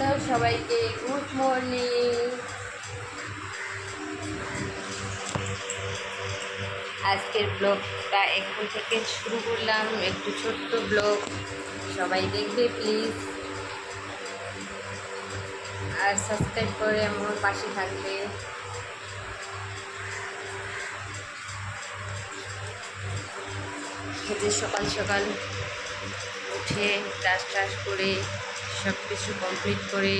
Hello সবাইকে, good morning. আজকের ব্লগটা এখন থেকে শুরু করলাম, একটু ছোট্ট ব্লগ। সবাই দেখবে প্লিজ আর সাবস্ক্রাইব করে আমার পাশে থাকবে। খেতে সকাল সকাল উঠে টাস টাস করে সব কিছু কমপ্লিট করে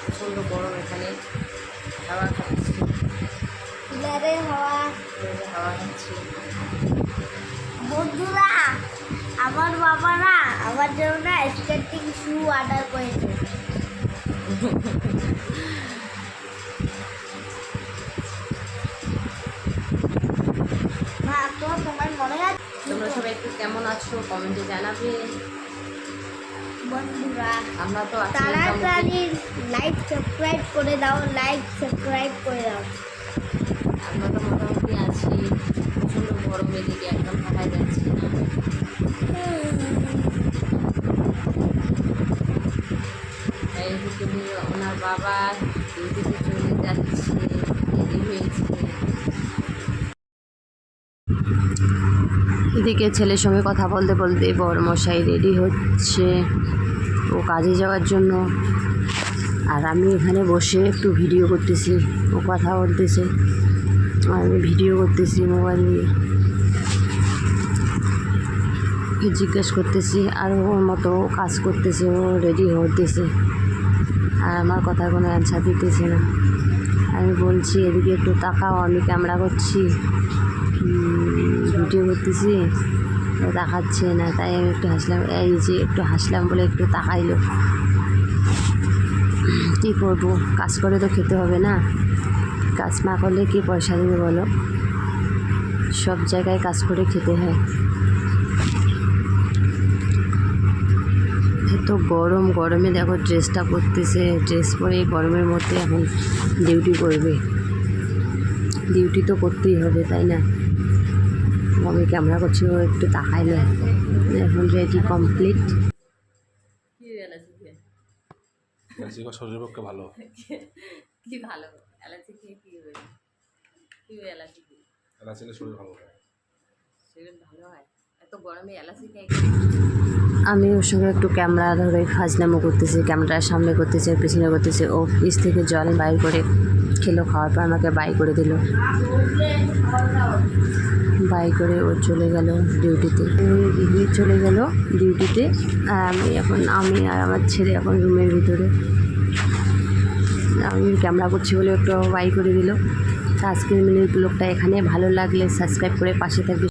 প্রচণ্ড গরম এখানে। হাওয়া খাচ্ছি। হাওয়া। হাওয়া খাচ্ছি। বন্ধুরা আমার বাবারা আমার জন্য না স্কেটিং শু অর্ডার করেছে। সবাই একটু কেমন আছো? কমেন্টে জানাবে। বন্ধুরা আমরা তো। তাড়াতাড়ি লাইক সাবস্ক্রাইব করে দাও লাইক সাবস্ক্রাইব করে দাও। আমরা তো মোটামুটি আছি। প্রচণ্ড গরমের দিকে একদম থাকাই যাচ্ছে না। এইদিকে ওনার বাবা ডিউটিতে চলে যাচ্ছে দেরি হয়েছে। এদিকে ছেলের সঙ্গে কথা বলতে বলতে বড় মশাই রেডি হচ্ছে। ও কাজে যাওয়ার জন্য। আর আমি এখানে বসে একটু ভিডিও করতেছি, ও কথা বলতেছে। আমি ভিডিও করতেছি মোবাইল নিয়ে। জিজ্ঞেস করতেছি, আর ওর মতো কাজ করতেছে, ও রেডি হতেছে? আর আমার কথা কোনো অ্যান্সার দিতেছে না। আমি বলছি, এদিকে একটু তাকাও, আমি ক্যামেরা করছি। ভিডিও করতেছি। দেখাচ্ছে না, তাই আমি একটু হাসলাম। এই যে একটু হাসলাম বলে একটু তাকাইলো। কী করব? কাজ করে তো খেতে হবে না। কাজ না করলে কি পয়সা দেবে বলো? সব জায়গায় কাজ করে খেতে হয়। এত গরম, গরমে দেখো ড্রেসটা পরতেছে। ড্রেস পরে এই গরমের মধ্যে এখন ডিউটি করবে। ডিউটি তো করতেই হবে, তাই না? আমি ক্যামেরা করছি ও একটু তাকাইলে এখন রেডি কমপ্লিট শরীরের পক্ষে ভালো। কি ভালো? এলাচি খেয়ে কি হবে কি শরীর ভালো হয়। শরীর ভালো হয়? গরমে আমি ওর সঙ্গে একটু ক্যামেরা ধরে ফাজলামো করতেছি, ক্যামেরার সামনে করতেছে, পিছনে করতেছে। ও পিস থেকে জল বাই করে খেলো, খাওয়ার পর আমাকে বাই করে দিল। বাই করে ও চলে গেল ডিউটিতে। চলে গেল ডিউটিতে, আর আমি এখন, আমি আর আমার ছেলে এখন রুমের ভিতরে। আমি ক্যামেরা করছি বলে একটু বাই করে দিল। আজকের মিনিট ব্লগটা এখানে, ভালো লাগলে সাবস্ক্রাইব করে পাশে থাকবে।